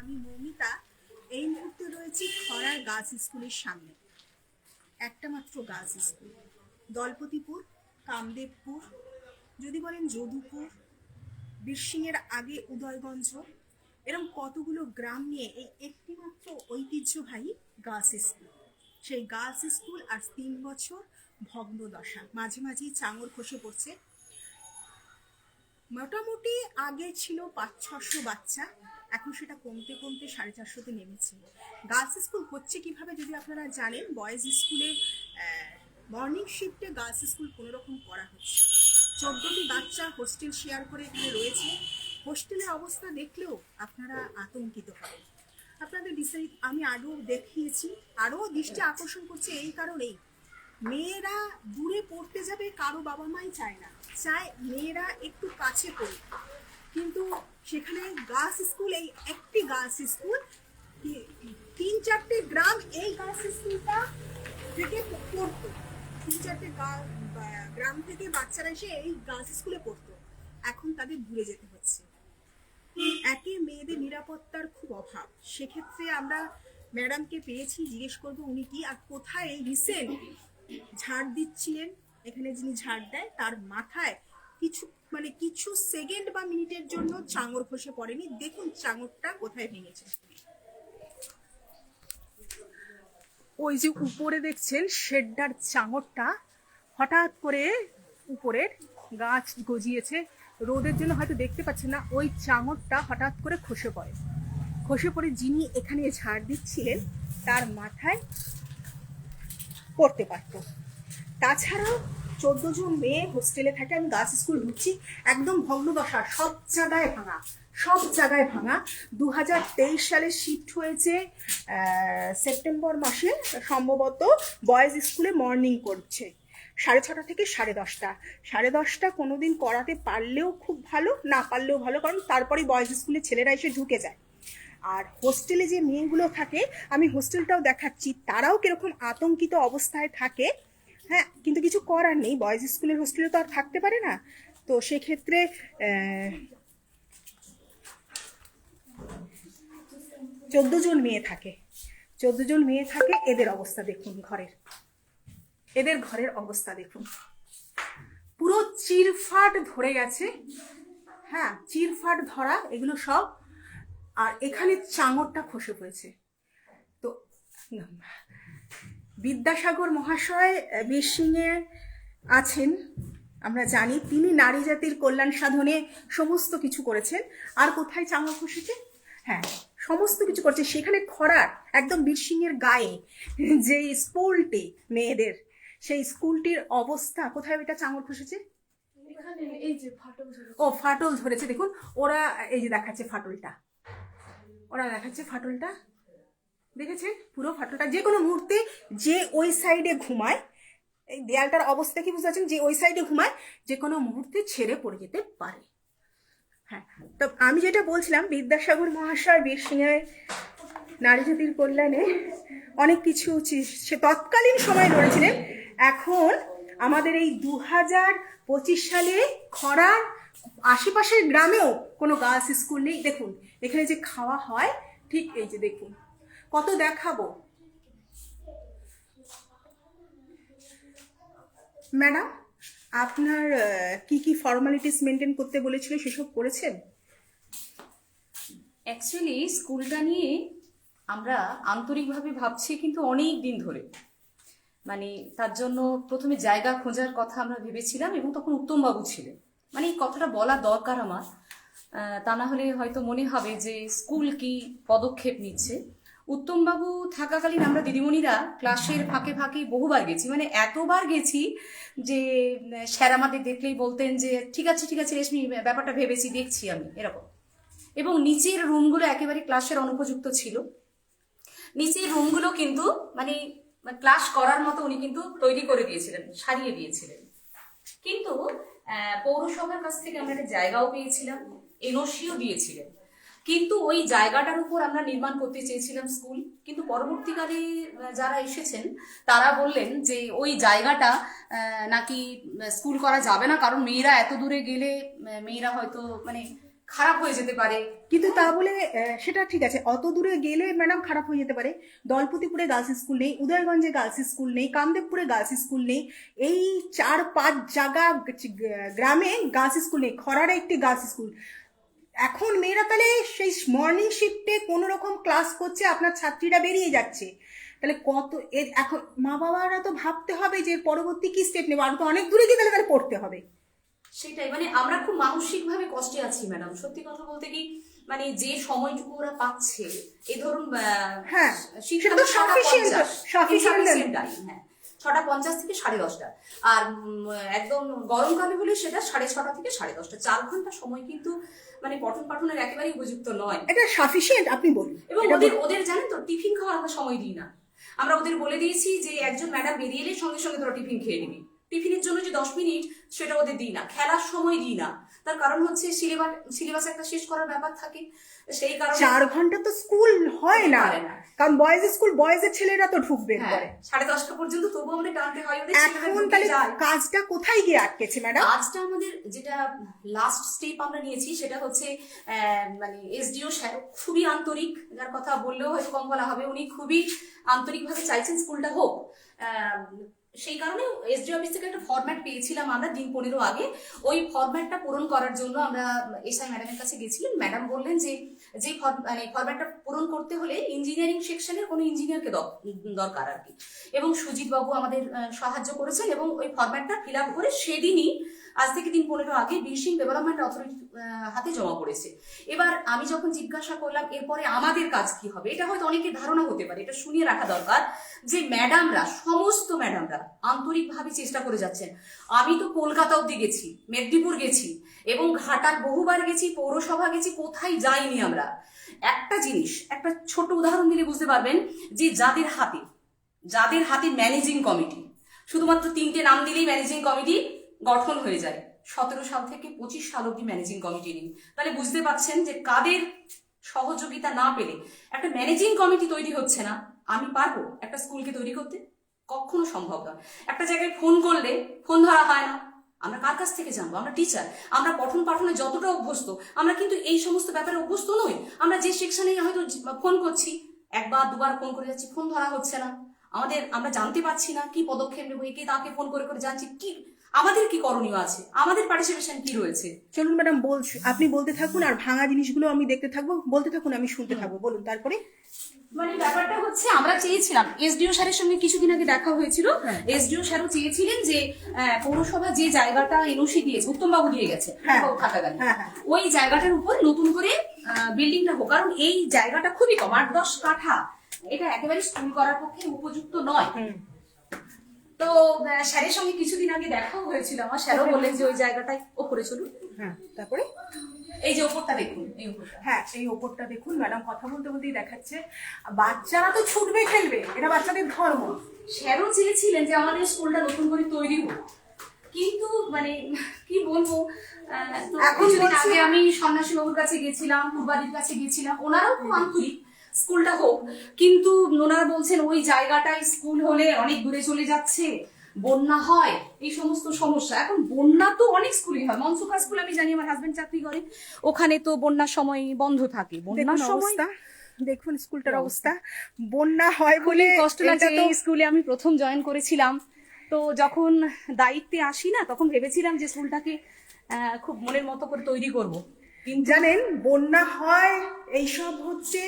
আমি মৌমিতা, এই মুহূর্তে রয়েছি খরার গার্লস স্কুলের সামনে। একটা মাত্র গার্লস স্কুল। দলপতিপুর, কামদেবপুর, যদি বলেন যদুপুর বীরসিংয়ের আগে উদয়গঞ্জ। এরকম কতগুলো গ্রাম নিয়ে এই একটি মাত্র ঐতিহ্যবাহী গার্লস স্কুল। সেই গার্লস স্কুল আজ তিন বছর ভগ্নদশা। মাঝে মাঝেই চাঙর খসে পড়ছে মোটামুটি আগে ছিল পাঁচ, ছশো বাচ্চা। এখন সেটা কমতে কমতে সাড়ে চারশোতে নেমেছে। গার্লস স্কুল হচ্ছে কীভাবে যদি আপনারা জানেন বয়েজ স্কুলে মর্নিং শিফটে গার্লস স্কুল কোনো রকম করা হচ্ছে। চোদ্দটি বাচ্চা হোস্টেল শেয়ার করে এখানে রয়েছে। হোস্টেলের অবস্থা দেখলেও আপনারা আতঙ্কিত হবেন। আপনাদের বিস্তারিত আমি আরও দেখিয়েছি। আরও দৃষ্টি আকর্ষণ করছে এই কারণেই মেয়েরা দূরে পড়তে যাবে কারও বাবা মাই চায় না। চায় মেয়েরা একটু কাছে পড়ুক। কিন্তু সেখানে গার্লস স্কুল, এই একটি গার্লস স্কুল তিন চারটে গ্রাম এই গার্লস স্কুলটা থেকে পড়তো। তিন চারটে গ্রাম থেকে বাচ্চারা এসে এই গার্লস স্কুলে পড়তো। এখন তাদের দূরে যেতে হচ্ছে। একে মেয়েদের নিরাপত্তার খুব অভাব। সেক্ষেত্রে আমরা ম্যাডামকে পেয়েছি, জিজ্ঞেস করব উনি কি আর কোথায় এই রিসেন্ট ঝাড় দিচ্ছিলেন। এখানে যিনি ঝাড় দেয়, তার মাথায় কিছু মানে কিছু সেকেন্ড বা মিনিটের জন্য চাঙর খসে পড়েনি। দেখুন চাঙরটা কোথায় ভেঙেছে। ওই যে উপরে দেখছেন শেডটার চাঙরটা হঠাৎ করে উপরের গাছ গজিয়েছে। রোদের জন্য হয়তো দেখতে পাচ্ছেন না, ওই চাঙরটা হঠাৎ করে খসে পড়ে। খসে পড়ে যিনি এখানে ঝাড় দিচ্ছিলেন, তার মাথায় পড়তে পারতো। তাছাড়াও চোদ্দ জন মেয়ে হোস্টেলে থাকে, আমি গার্লস স্কুল ঢুকছি, একদম ভগ্নদশা সব জায়গায় ভাঙা, সব জায়গায় ভাঙা। দু হাজার তেইশ সালে শিফট হয়েছে সেপ্টেম্বর মাসে সম্ভবত বয়েজ স্কুলে মর্নিং করছে। সাড়ে ছটা থেকে সাড়ে দশটা। সাড়ে দশটা কোনোদিন করাতে পারলেও খুব ভালো, না পারলেও ভালো, কারণ তারপরে বয়েজ স্কুলে ছেলেরা এসে ঢুকে যায়। আর হোস্টেলে যে মেয়েগুলো থাকে, আমি হোস্টেলটাও দেখাচ্ছি, তারাও কীরকম আতঙ্কিত অবস্থায় থাকে। হ্যাঁ কিন্তু কিছু করার নেই বয়েজ স্কুলের হোস্টেলে তো আর থাকতে পারে না। তো সেক্ষেত্রে চোদ্দ জন মেয়ে থাকে। চোদ্দ জন মেয়ে থাকে, এদের অবস্থা দেখুন ঘরের। এদের ঘরের অবস্থা দেখুন। পুরো চিরফাট ধরে গেছে। হ্যাঁ চিরফাট ধরা, এগুলো সব আর এখানে চাঙরটা খসে পড়েছে। তো বিদ্যাসাগর মহাশয় বীর সিংয়ে আছেন আমরা জানি। তিনি নারী জাতির কল্যাণ সাধনে সমস্ত কিছু করেছেন। আর কোথায় চাঙর খসেছে? হ্যাঁ সমস্ত কিছু করছে। সেখানে খরার একদম বীর সিংয়ের গায়ে যে স্কুলটি মেয়েদের সেই স্কুলটির অবস্থা কোথায় ওইটা চাঙর খসেছে? ও ফাটল ধরেছে। দেখুন ওরা এই যে দেখাচ্ছে ফাটলটা। ওরা দেখাচ্ছে ফাটলটা। দেখেছে? পুরো ফাটলটা। যে কোনো মুহূর্তে যে ওই সাইডে ঘুমায়, এই দেয়ালটার অবস্থা কি বুঝতে পারছেন? যে ওই সাইডে ঘুমায়, যে কোনো মুহূর্তে ছেড়ে পড়ে যেতে পারে। হ্যাঁ তো আমি যেটা বলছিলাম, বিদ্যাসাগর মহাশয়, বীর সিংহের নারী জাতির কল্যাণে অনেক কিছু সে তৎকালীন সময় লড়েছিলেন। এখন আমাদের এই দু হাজার পঁচিশ সালে খরার আশেপাশের গ্রামেও কোনো গার্লস স্কুল নেই। দেখুন এখানে যে খাওয়া হয়, ঠিক এই যে দেখুন। কত দেখাবো? ম্যাডাম, আপনার কি কি ফর্মালিটিস মেনটেন করতে বলেছিল, সেসব করেছেন? অ্যাকচুয়ালি স্কুলটা নিয়ে আমরা আন্তরিকভাবে ভাবছি কিন্তু অনেক দিন ধরে। মানে তার জন্য প্রথমে জায়গা খোঁজার কথা আমরা ভেবেছিলাম এবং তখন উত্তমবাবু ছিলেন। মানে এই কথাটা বলা দরকার আমার। তা না হলে হয়তো মনে হবে যে স্কুল কি পদক্ষেপ নিচ্ছে। উত্তমবাবু থাকাকালীন আমরা দিদিমণিরা ক্লাসের ফাঁকে ফাঁকে বহুবার গেছি। মানে এতবার গেছি যে স্যার আমাদের দেখলেই বলতেন যে, ঠিক আছে ঠিক আছে, রেশমি, ব্যাপারটা ভেবেছি, দেখছি আমি। এরকম। এবং নিচের রুমগুলো একেবারে ক্লাসের অনুপযুক্ত ছিল। নিচের রুমগুলো কিন্তু মানে ক্লাস করার মতো উনি কিন্তু তৈরি করে দিয়েছিলেন, সারিয়ে দিয়েছিলেন। কিন্তু পৌরসভার কাছ থেকে আমরা একটা জায়গাও পেয়েছিলাম। এনওসিও দিয়েছিলেন। কিন্তু ওই জায়গাটার উপর আমরা নির্মাণ করতে চেয়েছিলাম স্কুল। কিন্তু পরবর্তীকালে যারা এসেছেন, তারা বললেন যে ওই জায়গাটা নাকি স্কুল করা যাবে না, কারণ মেয়েরা এত দূরে গেলে মেয়েরা হয়তো মানে খারাপ হয়ে যেতে পারে। কিন্তু তা বলে সেটা ঠিক আছে। অত দূরে গেলে ম্যাডাম খারাপ হয়ে যেতে পারে। দলপতিপুরে গার্লস স্কুল নেই, উদয়গঞ্জে গার্লস স্কুল নেই, কামদেবপুরে গার্লস স্কুল নেই। এই চার পাঁচ জায়গা গ্রামে গার্লস স্কুল নেই। খরারে একটি গার্লস স্কুল। এখন মেয়েরা তাহলে সেই মর্নিং শিফটে কোনো রকম ক্লাস করছে আপনার ছাত্রীরা বেরিয়ে যাচ্ছে। তাহলে কত এর এখন মা বাবারা তো ভাবতে হবে যে পরবর্তী কি স্টেপ নেব? আর তো অনেক দূরে গিয়ে তাহলে তাহলে পড়তে হবে। সেটাই মানে আমরা খুব মানসিক ভাবে কষ্টে আছি ম্যাডাম সত্যি কথা বলতে কি মানে যে সময়টুকু ওরা পাচ্ছে এই ধরুন হ্যাঁ, সেটা তো time, হ্যাঁ। ছটা পঞ্চাশ থেকে সাড়ে দশটা। আর একদম গরমকালে হলে সেটা সাড়ে ছটা থেকে সাড়ে দশটা। চার ঘণ্টা সময় কিন্তু মানে পঠন পাঠনের একেবারেই উপযুক্ত নয়। এটা সাফিসিয়েন্ট আপনি বলুন। এবং ওদের ওদের জানেন তো টিফিন খাওয়ার আমরা সময় দিই না। আমরা ওদের বলে দিয়েছি যে একজন ম্যাডাম বেরিয়ে এলে সঙ্গে সঙ্গে তোরা টিফিন খেয়ে নিবি। টিফিনের জন্য যে দশ মিনিট সেটা ওদের দিই না খেলার সময় দিই না। তার কারণ হচ্ছে সিলেবাস সিলেবাস একটা শেষ করার ব্যাপার থাকে। সেই কারণে চার ঘণ্টা তো স্কুল হয় না। কারণ বয়েজ স্কুল বয়েজের ছেলেরা তো ঢুকবে হ্যাঁ, সাড়ে দশটা পর্যন্ত তবু আমাদের টানতে হয় ওদের এখন তাহলে কাজটা কোথায় গিয়ে আটকেছে ম্যাডাম আজটা আমাদের যেটা লাস্ট স্টেপ আমরা নিয়েছি সেটা হচ্ছে মানে এসডিও স্যার খুবই আন্তরিক যার কথা বললেও হয়তো কম বলা হবে উনি খুবই আন্তরিকভাবে চাইছেন স্কুলটা হোক। আহ, সেই কারণে এসডিও অফিস থেকে একটা ফর্ম্যাট পেয়েছিলাম আমরা দিন পনেরো আগে। ওই ফর্ম্যাটটা পূরণ করার জন্য আমরা এসআই ম্যাডামের কাছে গেছিলাম। ম্যাডাম বললেন যে যে মানে ফরম্যাটটা পূরণ করতে হলে ইঞ্জিনিয়ারিং সেকশনের কোনো ইঞ্জিনিয়ারকে দরকার আর কি। এবং সুজিত বাবু আমাদের সাহায্য করেছেন এবং ওই ফরম্যাটটা ফিল আপ করে সেদিনই, আজ থেকে দিন পনেরো আগে বিল্ডিং ডেভেলপমেন্ট অথরিটি হাতে জমা পড়েছে। এবার আমি যখন জিজ্ঞাসা করলাম, এরপরে আমাদের কাজ কি হবে? এটা হয়তো অনেকের ধারণা হতে পারে, এটা শুনিয়ে রাখা দরকার যে ম্যাডামরা সমস্ত ম্যাডামরা আন্তরিকভাবে চেষ্টা করে যাচ্ছেন। আমি তো কলকাতা অব্দি গেছি, মেদিনীপুর গেছি এবং ঘাটার বহুবার গেছি, পৌরসভা গেছি, কোথায় যাইনি আমরা? একটা জিনিস, একটা ছোট উদাহরণ দিলে বুঝতে পারবেন যে যাদের হাতে যাদের হাতে ম্যানেজিং কমিটি শুধুমাত্র তিনটে নাম দিলেই ম্যানেজিং কমিটি গঠন হয়ে যায়। সতেরো সাল থেকে পঁচিশ সাল অব্দি ম্যানেজিং কমিটি নেই। তাহলে বুঝতে পারছেন যে কাদের সহযোগিতা না পেলে একটা ম্যানেজিং কমিটি তৈরি হচ্ছে না। আমি পারব একটা স্কুলকে তৈরি করতে? কখনো সম্ভব নয় একটা জায়গায় ফোন করলে ফোন ধরা হয় না। আমরা কার কাছ থেকে জানব? আমরা টিচার আমরা পঠন পাঠনে যতটা অভ্যস্ত, আমরা কিন্তু এই সমস্ত ব্যাপারে অভ্যস্ত নই। আমরা যে সেকশনে হয়তো ফোন করছি, একবার, দুবার ফোন করে যাচ্ছি ফোন ধরা হচ্ছে না। আমাদের আমরা জানতে পারছি না কি পদক্ষেপ নেব, একে তাকে ফোন করে করে যাচ্ছি কি আমাদের কি করণীয় আছে? আমাদের পার্টিসিপেশন কি রয়েছে? চলুন ম্যাডাম বলছি আপনি বলতে থাকুন আর ভাঙা জিনিসগুলো আমি দেখতে থাকব বলতে থাকুন আমি শুনতে থাকব বলুন তারপরে? মানে ব্যাপারটা হচ্ছে আমরা চেয়েছিলাম এসডিও স্যারের সঙ্গে কিছুদিন আগে দেখা হয়েছিল। এসডিও স্যারও চেয়েছিলেন যে আহ, পৌরসভা যে জায়গাটা এনওসি দিয়েছে উত্তমবাবু দিয়ে গেছে হ্যাঁ। থাকাগানি হ্যাঁ, হ্যাঁ। ওই জায়গাটার উপর নতুন করে বিল্ডিংটা হোক কারণ এই জায়গাটা খুবই কম আট দশ কাঠা। এটা একেবারে স্কুল করার পক্ষে উপযুক্ত নয়। তো স্যারের সঙ্গে কিছুদিন আগে দেখাও হয়েছিল আমার। স্যারও বললেন যে ওই জায়গাটায় ওপরে চলুন হ্যাঁ তারপরে? এই যে ওপরটা দেখুন এই ওপরটা। হ্যাঁ এই ওপরটা দেখুন ম্যাডাম কথা বলতে বলতেই দেখাচ্ছে। বাচ্চারা তো ছুটবে খেলবে এটা বাচ্চাদের ধর্ম। স্যারও চেয়েছিলেন যে আমাদের স্কুলটা নতুন করে তৈরি হোক। কিন্তু মানে কি বলব আহ, এখন কিছুদিন আগে আমি সন্ন্যাসী বাবুর কাছে গেছিলাম পূর্বাদির কাছে গেছিলাম ওনারাও খুব আন্তরিক স্কুলটা হোক। কিন্তু ওনারা বলছেন ওই জায়গাটায় স্কুল হলে অনেক দূরে চলে যাচ্ছে বন্যা হয় এই সমস্ত সমস্যা। এখন বন্যা তো অনেক স্কুলই হয়। মনসুখা স্কুল আমি জানি আমার হাজবেন্ড চাকরি করে। ওখানে তো বন্যার সময় বন্ধ থাকে। বন্যার সময় অবস্থা দেখুন স্কুলটার অবস্থা। বন্যা হয় বলে কষ্ট লাগছে। এই স্কুলে আমি প্রথম জয়েন করেছিলাম। তো যখন দায়িত্বে আসি না তখন ভেবেছিলাম যে স্কুলটাকে খুব মনের মতো করে তৈরি করব। জানেন বন্যা হয় এইসব হচ্ছে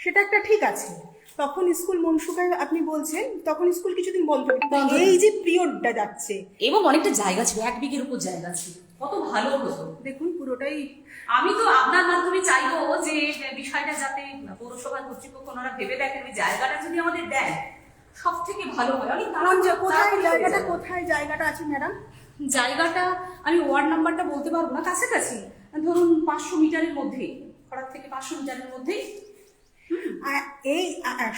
সেটা একটা ঠিক আছে। তখন স্কুল মনসুখায় আপনি বলছেন তখন স্কুল কিছুদিন বন্ধ বন্ধ এই যে পিরিয়ডটা যাচ্ছে। এবং অনেকটা জায়গা ছিল এক বিঘের উপর জায়গা ছিল। কত ভালো হতো দেখুন পুরোটাই আমি তো আপনার মাধ্যমে চাইব যে বিষয়টা যাতে পৌরসভার কর্তৃপক্ষ ওনারা ভেবে দেখেন ওই জায়গাটা যদি আমাদের দেন সব থেকে ভালো হয়। অনেক কোন জা- কোথায় তাড়াতাড়ি হয়ে জায়গাটা যাবে। কোথায় জায়গাটা আছে ম্যাডাম? জায়গাটা আমি ওয়ার্ড নাম্বারটা বলতে পারব না কাছাকাছি। ধরুন পাঁচশো মিটারের মধ্যেই খড়ার থেকে পাঁচশো মিটারের মধ্যেই আর এই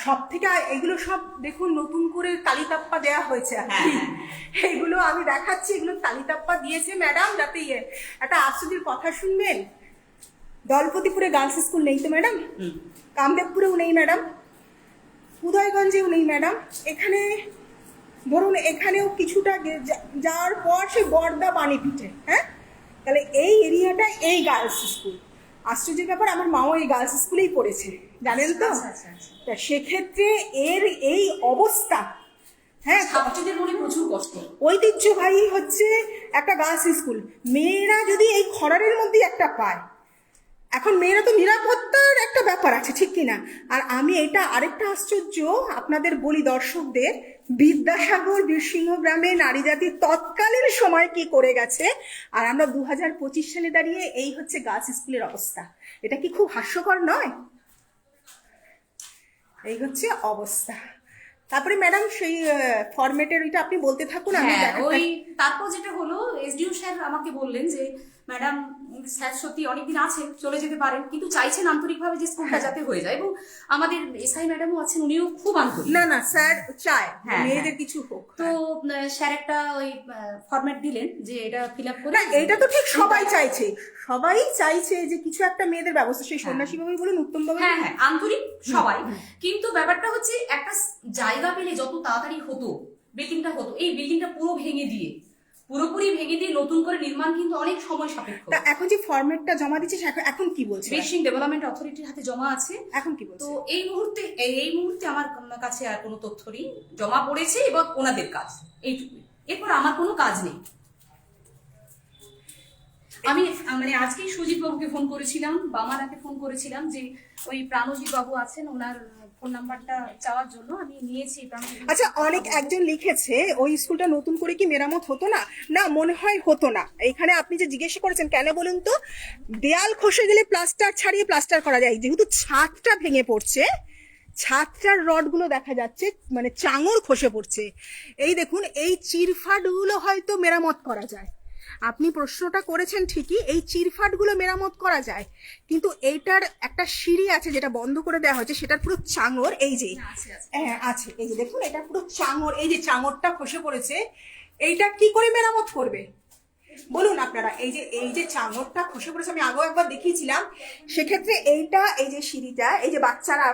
সব থেকে এগুলো সব দেখুন নতুন করে তালিতাপ্পা দেওয়া হয়েছে আর কি। হ্যাঁ, এগুলো আমি দেখাচ্ছি এগুলো তালিতাপ্পা দিয়েছে ম্যাডাম যাতে ইয়ে একটা আশ্চর্যের কথা শুনবেন। দলপতিপুরে গার্লস স্কুল নেই তো ম্যাডাম? কামদেবপুরেও নেই ম্যাডাম। উদয়গঞ্জেও নেই ম্যাডাম। এখানে ধরুন এখানেও কিছুটা যাওয়ার পর সে বর্দা পানি পিঠে হ্যাঁ? তাহলে এই এরিয়াটা এই গার্লস স্কুল। আশ্চর্যের ব্যাপার আমার মাও এই গার্লস স্কুলেই পড়েছে জানেন তো? আচ্ছা, আচ্ছা, আচ্ছা। তা সেক্ষেত্রে এর এই অবস্থা হ্যাঁ? ছাত্রদের মনে প্রচুর কষ্ট। ঐতিহ্যবাহী হচ্ছে একটা গার্লস স্কুল মেয়েরা যদি এই খরারের মধ্যে একটা পায় এখন মেয়েরা তো নিরাপত্তার একটা ব্যাপার আছে ঠিক কিনা? আর আমি এটা আরেকটা আশ্চর্য আপনাদের বলি দর্শকদের বিদ্যাসাগর বীরসিংহ গ্রামে নারী জাতির তৎকালীন সময় কি করে গেছে? আর আমরা দু হাজার পঁচিশ সালে দাঁড়িয়ে এই হচ্ছে গার্লস স্কুলের অবস্থা। এটা কি খুব হাস্যকর নয়? এই হচ্ছে অবস্থা। তারপরে ম্যাডাম সেই ফরম্যাটের ওইটা আপনি বলতে থাকুন আমি হ্যাঁ ওই তারপর যেটা হলো এসডিও স্যার আমাকে বললেন যে ম্যাডাম স্যার সত্যি অনেকদিন আছে চলে যেতে পারেন কিন্তু চাইছেন আন্তরিকভাবে যে স্কুলটা হ্যাঁ। যাতে হয়ে যায় এবং আমাদের এসআই ম্যাডামও আছেন উনিও খুব আন্তরিক। না না স্যার চায় হ্যাঁ, মেয়েদের হ্যাঁ। কিছু হোক। তো স্যার একটা ওই ফরম্যাট দিলেন যে এটা ফিল আপ করে এটা তো ঠিক সবাই চাইছে। সবাই চাইছে যে কিছু একটা মেয়েদের ব্যবস্থা। সেই সন্ন্যাসী বাবুই বলুন উত্তম বাবু হ্যাঁ হ্যাঁ আন্তরিক সবাই। কিন্তু ব্যাপারটা হচ্ছে একটা জায়গা পেলে যত তাড়াতাড়ি হতো বিল্ডিংটা হতো। এই বিল্ডিংটা পুরো ভেঙে দিয়ে পুরোপুরি ভেঙে দিয়ে নতুন করে নির্মাণ কিন্তু অনেক সময় সাপেক্ষ। তা এখন যে ফরম্যাটটা জমা দিচ্ছে এখন- কি বলছে? বেশিং ডেভেলপমেন্ট অথরিটির হাতে জমা আছে। এখন কি বলছে? তো এই মুহূর্তে এই এই মুহূর্তে আমার কাছে আর কোনো তথ্য নেই। জমা পড়েছে এবং ওনাদের কাজ। এইটুকুই। এরপর আমার কোনো কাজ নেই। আমি মানে আজকেই সুজিত বাবুকে ফোন করেছিলাম বামানাকে ফোন করেছিলাম যে ওই প্রাণজিৎ বাবু আছেন ওনার ফোন নাম্বারটা চাওয়ার জন্য আমি নিয়েছি আচ্ছা অনেক একজন লিখেছে ওই স্কুলটা নতুন করে কি মেরামত হতো না? না মনে হয় হতো না। এখানে আপনি যে জিজ্ঞেস করেছেন কেন বলুন তো? দেয়াল খসে গেলে প্লাস্টার ছাড়িয়ে প্লাস্টার করা যায়। যেহেতু ছাদটা ভেঙে পড়ছে ছাদটার রডগুলো দেখা যাচ্ছে মানে চাঙর খসে পড়ছে। এই দেখুন এই চিরফাটগুলো হয়তো মেরামত করা যায়। আপনি প্রশ্নটা করেছেন ঠিকই এই চিরফাটগুলো মেরামত করা যায়। কিন্তু এইটার একটা সিঁড়ি আছে যেটা বন্ধ করে দেওয়া হয়েছে সেটার পুরো চাঙর এই যে। হ্যাঁ আছে এই যে দেখুন এটা পুরো চাঙর এই যে চাঙরটা খসে পড়েছে এইটা কি করে মেরামত করবে? বলুন আপনারা এই যে এই যে চাঙরটা খসে পড়েছে আমি আগেও একবার দেখিয়েছিলাম সেক্ষেত্রে এইটা এই যে সিঁড়িটা এই যে বাচ্চারা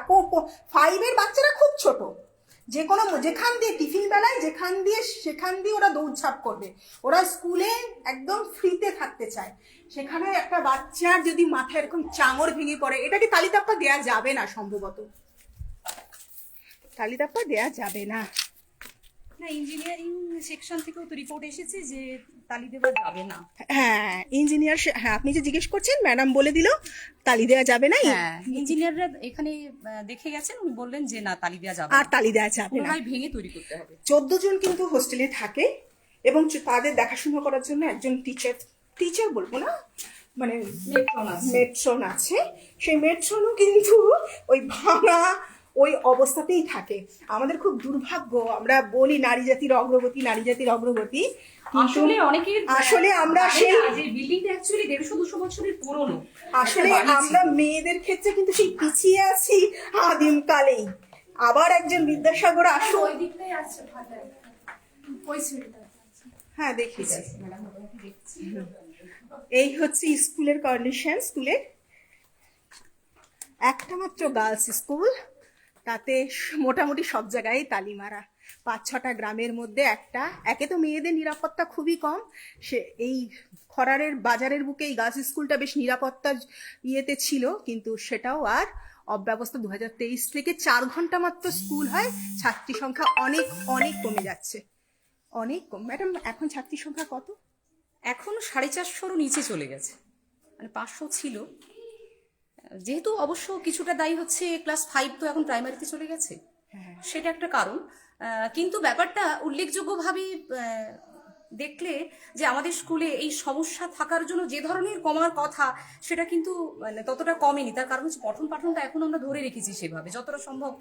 ফাইভের বাচ্চারা খুব ছোট। যে কোনো যেখান দিয়ে টিফিন বেলায়, যেখান দিয়ে সেখান দিয়ে ওরা দৌড়ঝাঁপ করবে। ওরা স্কুলে একদম ফ্রিতে থাকতে চায়। সেখানে একটা বাচ্চার যদি মাথায় এরকম চাঙর ভেঙে পড়ে এটা কি তালিতাপ্পা দেওয়া যাবে না সম্ভবত। তালিতাপ্পা দেওয়া যাবে না। না ইঞ্জিনিয়ারিং সেকশন থেকেও তো রিপোর্ট এসেছে যে তালি দেওয়া যাবে না। হ্যাঁ ইঞ্জিনিয়ার হ্যাঁ আপনি যে জিজ্ঞেস করছেন ম্যাডাম বলে দিল তালি দেওয়া যাবে না। হ্যাঁ ইঞ্জিনিয়াররা এখানে দেখে গেছেন উনি বললেন যে না তালি দেওয়া যাবে আর তালি দেওয়া যাবে না। ভেঙে তৈরি করতে হবে। চোদ্দ জন কিন্তু হোস্টেলে থাকে এবং তাদের দেখাশোনা করার জন্য একজন টিচার টিচার বলব না মানে। মেট্রন আছে। সেই মেট্রনও কিন্তু ওই ভাঙা ওই অবস্থাতেই থাকে। আমাদের খুব দুর্ভাগ্য আমরা বলি নারী জাতির অগ্রগতি নারী জাতির অগ্রগতি আসলে অনেকের আসলে আমরা সেই যে বিল্ডিংটা অ্যাকচুয়ালি দেড়শো দুশো বছরের পুরনো। আসলে আমরা মেয়েদের ক্ষেত্রে কিন্তু সেই পিছিয়ে আছি আদিম কালেই আবার একজন বিদ্যাসাগর আসো। ওই দিকটাই আছে ওই হ্যাঁ দেখি। এই হচ্ছে স্কুলের কন্ডিশন স্কুলের একটা মাত্র গার্লস স্কুল তাতে মোটামুটি সব জায়গায় তালি মারা। পাঁচ ছটা গ্রামের মধ্যে একটা। একে তো মেয়েদের নিরাপত্তা খুবই কম। সে এই খরারের বাজারের বুকে এই গার্লস স্কুলটা বেশ নিরাপত্তা ইয়েতে ছিল, কিন্তু সেটাও আর অব্যবস্থা দু হাজার তেইশ থেকে চার ঘণ্টা মাত্র স্কুল হয়। ছাত্রী সংখ্যা অনেক অনেক কমে যাচ্ছে। অনেক কম। ম্যাডাম, এখন ছাত্রী সংখ্যা কত? এখন সাড়ে চারশোরও নিচে চলে গেছে। মানে পাঁচশো ছিল। যেহেতু অবশ্য কিছুটা দায়ী হচ্ছে ক্লাস ফাইভ তো এখন প্রাইমারিতে চলে গেছে হ্যাঁ। সেটা একটা কারণ। কিন্তু ব্যাপারটা উল্লেখযোগ্যভাবে দেখলে যে আমাদের স্কুলে এই সমস্যা থাকার জন্য যে ধরনের কমার কথা সেটা কিন্তু মানে ততটা কমেনি। তার কারণ হচ্ছে পঠন পাঠনটা এখন আমরা ধরে রেখেছি সেভাবে। যতটা সম্ভব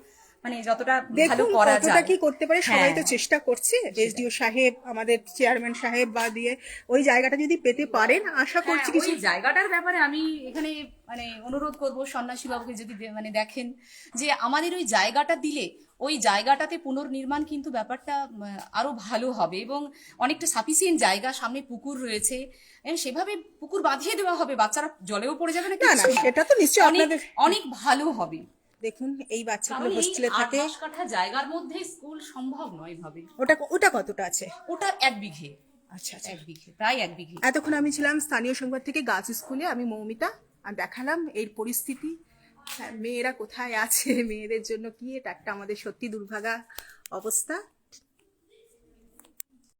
মানে যতটা ভালো করা কতটা যায় কি করতে পারে সবাই তো হ্যাঁ। চেষ্টা করছে। এসডিও সাহেব আমাদের চেয়ারম্যান সাহেব বা দিয়ে ওই জায়গাটা যদি পেতে পারেন আশা করছি হ্যাঁ, কিছু জায়গাটার ব্যাপারে আমি এখানে মানে অনুরোধ করব সন্ন্যাসী বাবুকে যদি মানে দেখেন যে আমাদের ওই জায়গাটা দিলে ওই জায়গাটাতে পুনর্নির্মাণ কিন্তু ব্যাপারটা আরও ভালো হবে এবং অনেকটা সাফিসিয়েন্ট জায়গা সামনে পুকুর রয়েছে। সেভাবে পুকুর বাঁধিয়ে দেওয়া হবে বাচ্চারা জলেও পড়ে যাবে না। সেটা তো নিশ্চয়ই আপনাদের অনেক ভালো হবে। দেখুন এই বাচ্চাগুলো হোস্টেলে আট থাকে। দশ কাঠা জায়গার মধ্যে স্কুল সম্ভব নয় ভাবে। ওটা ওটা কতটা আছে? ওটা এক বিঘে। আচ্ছা আচ্ছা। এক বিঘে প্রায় এক বিঘে। এতক্ষণ আমি ছিলাম স্থানীয় সংবাদ থেকে গাছ স্কুলে আমি মৌমিতা আর দেখালাম এর পরিস্থিতি। হ্যাঁ, মেয়েরা কোথায় আছে? মেয়েদের জন্য কি? এটা একটা আমাদের সত্যি দুর্ভাগা অবস্থা।